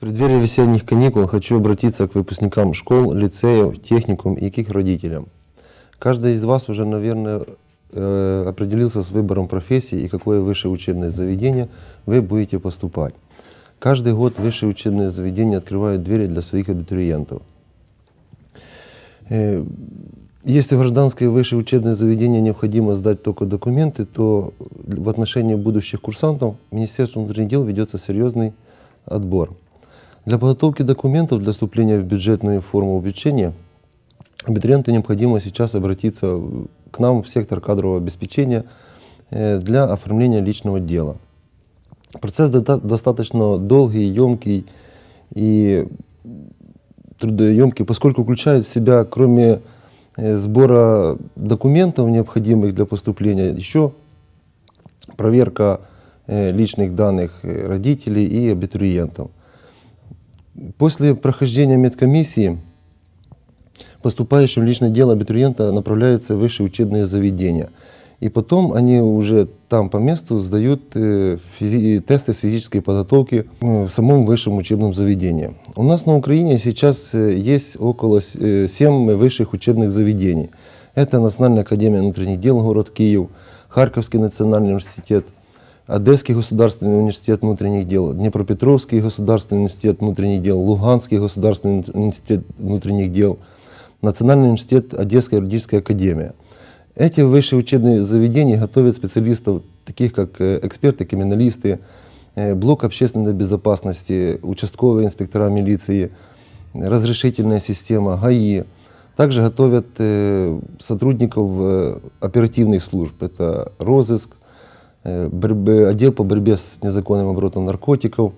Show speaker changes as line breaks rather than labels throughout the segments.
преддверии весенних каникул хочу обратиться к выпускникам школ, лицеев, техникум и к их родителям. Каждый из вас уже, наверное, э, определился с выбором профессии и какое высшее учебное заведение вы будете поступать. Каждый год высшие учебные заведения открывают двери для своих абитуриентов. Э, Если в гражданское высшее учебное заведение необходимо сдать только документы, то в отношении будущих курсантов Министерство внутренних дел ведется серьезный отбор. Для подготовки документов для вступления в бюджетную форму обучения абитуриенту необходимо сейчас обратиться к нам в сектор кадрового обеспечения э, для оформления личного дела. Процесс достаточно долгий, емкий и трудоемкий, поскольку включает в себя, кроме э, сбора документов, необходимых для поступления, еще проверка э, личных данных родителей и абитуриентов. После прохождения медкомиссии поступающим в личное дело абитуриента направляются в высшие учебные заведения. И потом они уже там по месту сдают э, тесты с физической подготовки э, в самом высшем учебном заведении. У нас на Украине сейчас э, есть около 7 высших учебных заведений. Это Национальная академия внутренних дел город Киев, Харьковский национальный университет, Одесский государственный университет внутренних дел, Днепропетровский государственный университет внутренних дел, Луганский государственный университет внутренних дел, Национальный университет Одесская юридическая академия. Эти высшие учебные заведения готовят специалистов, таких как э, эксперты, криминалисты, э, блок общественной безопасности, участковые инспектора милиции, разрешительная система, ГАИ. Также готовят э, сотрудников оперативных служб. Это розыск, отдел по борьбе с незаконным оборотом наркотиков,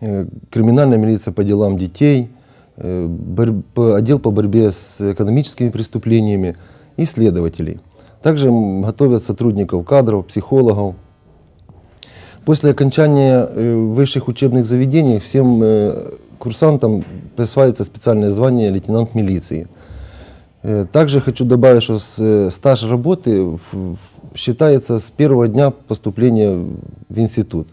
э, криминальная милиция по делам детей, э, отдел по борьбе с экономическими преступлениями и следователей. Также готовят сотрудников кадров, психологов. После окончания э, высших учебных заведений всем э, курсантам присваивается специальное звание лейтенант милиции. Э, Также хочу добавить, что э, стаж работы в- считается с первого дня поступления в институт.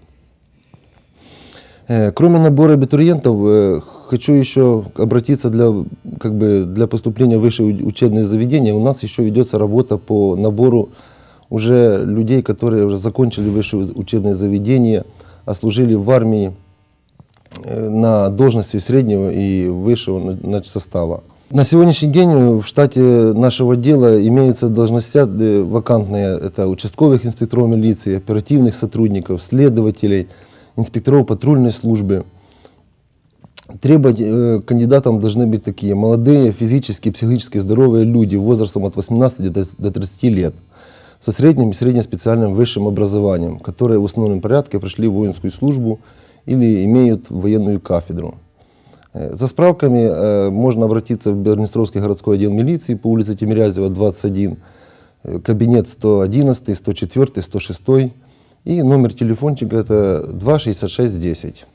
Э, Кроме набора абитуриентов, э, хочу еще обратиться для, как бы, для поступления в высшее учебное заведение. У нас еще ведется работа по набору уже людей, которые уже закончили высшее учебное заведение, а служили в армии э, на должности среднего и высшего на- значит, состава. На сегодняшний день в штате нашего дела имеются должности э, вакантные. Это участковых инспекторов милиции, оперативных сотрудников, следователей, инспекторов патрульной службы. Требовать э, кандидатам должны быть такие молодые, физически и психически здоровые люди возрастом от 18 до до 30 лет со средним и среднеспециальным высшим образованием, которые в установленном порядке прошли воинскую службу или имеют военную кафедру. Э, За справками э, можно обратиться в Бернистровский городской отдел милиции по улице Тимирязева, 21, э, кабинет 111, 104, 106 и номер телефончика это 26610.